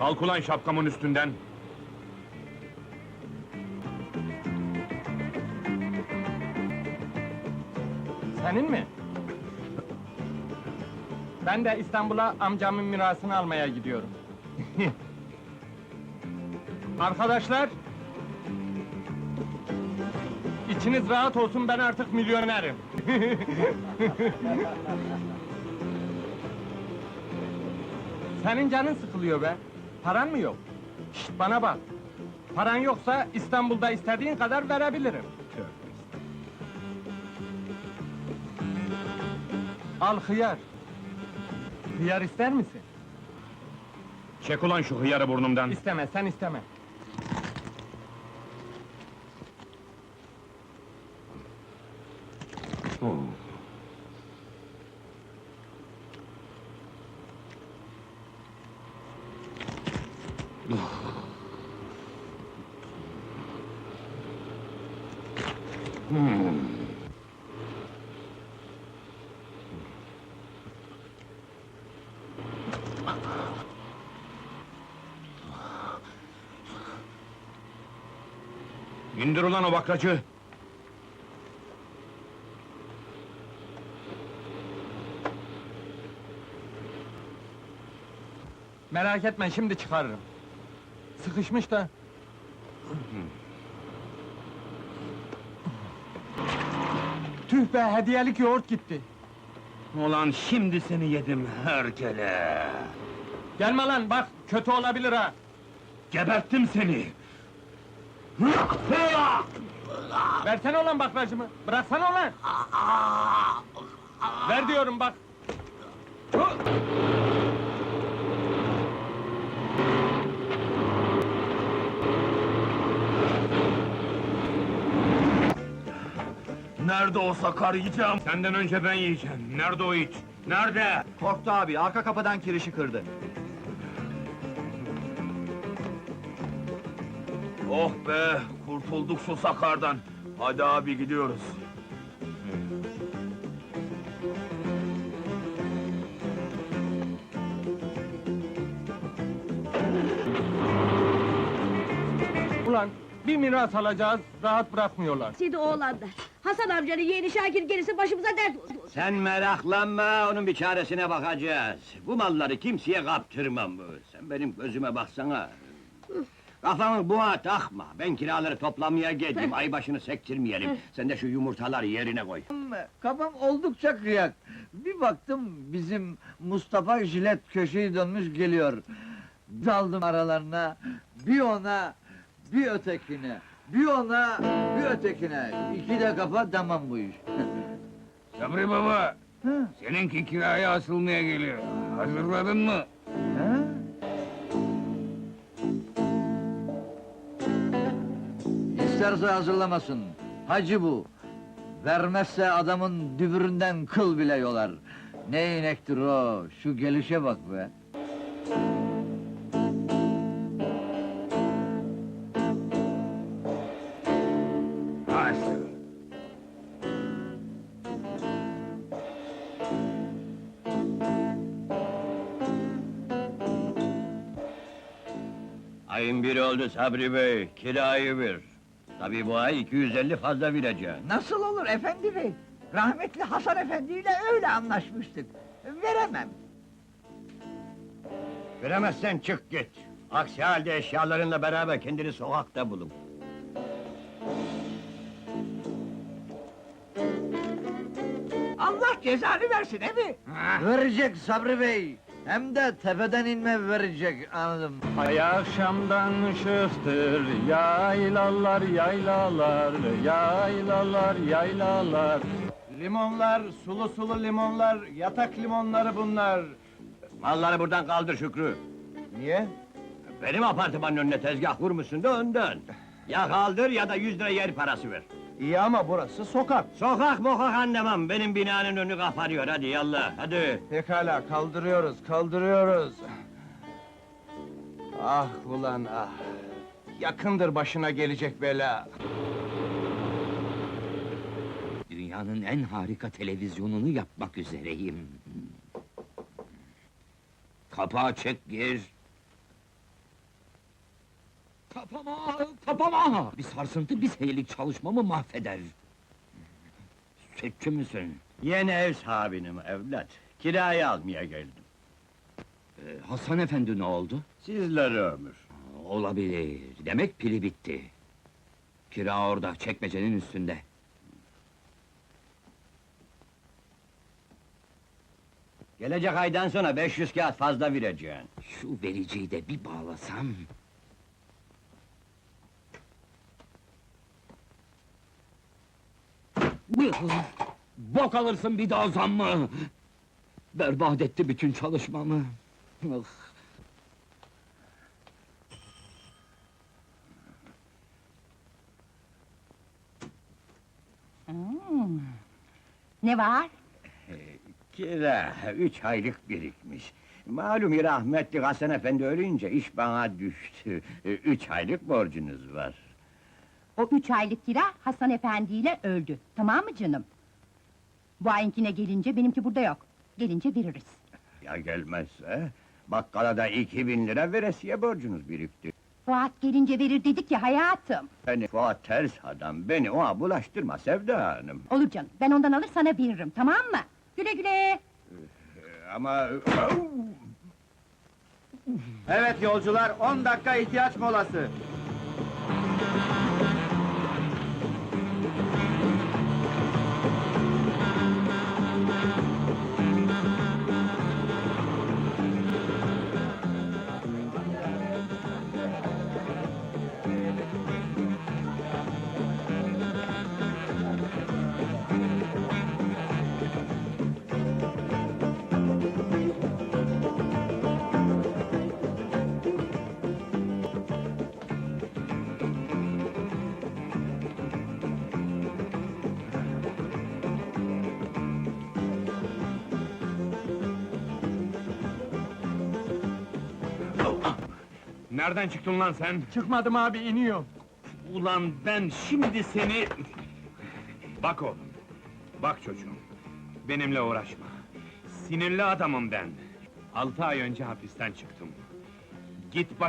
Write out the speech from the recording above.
Kalk ulan şapkamın üstünden. Senin mi? Ben de İstanbul'a amcamın mirasını almaya gidiyorum. Arkadaşlar! İçiniz rahat olsun, ben artık milyonerim. Senin canın sıkılıyor be. Paran mı yok? Şşt, bana bak. Paran yoksa İstanbul'da istediğin kadar verebilirim. Al hıyar. Hıyar ister misin? Çek ulan şu hıyarı burnumdan. İsteme, sen isteme. İndir ulan o bakracı. Merak etme, şimdi çıkarırım. Sıkışmış da. Tüh be, hediyelik yoğurt gitti. Ulan şimdi seni yedim herkele. Gelme lan, bak, kötü olabilir ha. Geberttim seni. Versene ulan bakracımı, bıraksana ulan! Ver diyorum bak! Nerede o Sakar yiyeceğim? Senden önce ben yiyeceğim. Nerede o it? Nerede? Korktu abi, arka kapıdan kirişi kırdı. Oh be, kurtulduk şu Sakar'dan. Hadi abi gidiyoruz. Ulan, bir miras alacağız, rahat bırakmıyorlar. Sidi oğlanlar. Hasan amcanın yeğeni Şakir gelirse başımıza dert olur. Sen meraklanma, onun bir çaresine bakacağız. Bu malları kimseye kaptırmam bu. Sen benim gözüme baksana. Kafanı buna takma, ben kiraları toplamaya geldim, ay başını sektirmeyelim. Sen de şu yumurtaları yerine koy. Kafam oldukça kıyak. Bir baktım bizim Mustafa jilet köşeyi dönmüş geliyor. Daldım aralarına, bir ona, bir ötekine, bir ona, bir ötekine. İki de kafa tamam bu iş. Sabri baba, Hı, seninki kiraya asılmaya geliyor. Hazırladın mı? ha? İsterse hazırlamasın. Hacı bu. Vermezse adamın dübüründen kıl bile yolar. Ne inektir o, şu gelişe bak be. Nasıl? Ayın biri oldu Sabri Bey, kirayı ver. Tabii bu ay 250 fazla vereceğim. Nasıl olur efendi bey? Rahmetli Hasan Efendi ile öyle anlaşmıştık. Veremem. Veremezsen çık git. Aksi halde eşyalarınla beraber kendini sokakta bulun. Allah cezanı versin mi? Verecek Sabri Bey. Hem de tepeden inme verecek anladım. Ay akşamdan ışıktır, yaylalar, yaylalar, yaylalar, yaylalar. Limonlar, sulu sulu limonlar, yatak limonları bunlar. Malları buradan kaldır Şükrü. Niye? Benim apartmanın önüne tezgah kurmuşsun da ondan. Ya kaldır ya da yüz lira yer parası ver. İyi ama burası sokak. Sokak mokak anlamam, benim binanın önü kapanıyor, hadi yallah, hadi. Pekala, kaldırıyoruz, kaldırıyoruz. Ah ulan ah! Yakındır başına gelecek bela. Dünyanın en harika televizyonunu yapmak üzereyim. Kapağı çek gir. Kapama, kapama! Bir sarsıntı bir senelik çalışmamı mahveder. Sütçü müsün? Yeni ev sahibinim evlat, kirayı almaya geldim. Ee, Hasan efendi ne oldu? Sizlere ömür. Olabilir. Demek pili bitti. Kira orada, çekmecenin üstünde. Gelecek aydan sonra 500 kağıt fazla vereceksin. Şu vericiyi de bir bağlasam... Bok alırsın bir daha zammı! Berbat etti bütün çalışmamı. Ah! Ne var? Kira, üç aylık birikmiş. Malum ya rahmetli Hasan efendi ölünce iş bana düştü. Üç aylık borcunuz var. O üç aylık kira Hasan Efendi ile öldü. Tamam mı canım? Bu ayinkine gelince benimki burada yok. Gelince veririz. Ya gelmezse? Bakkala da iki bin lira veresiye borcunuz birikti. Fuat gelince verir dedik ya hayatım. Beni Fuat ters adam, beni ona bulaştırma Sevda Hanım. Olur canım, ben ondan alır sana veririm, tamam mı? Güle güle! Ama... Evet yolcular, 10 dakika ihtiyaç molası. Nereden çıktın lan sen? Çıkmadım abi, iniyorum. Ulan ben şimdi seni... Bak oğlum, bak çocuğum. Benimle uğraşma. Sinirli adamım ben. Altı ay önce hapisten çıktım. Git baş...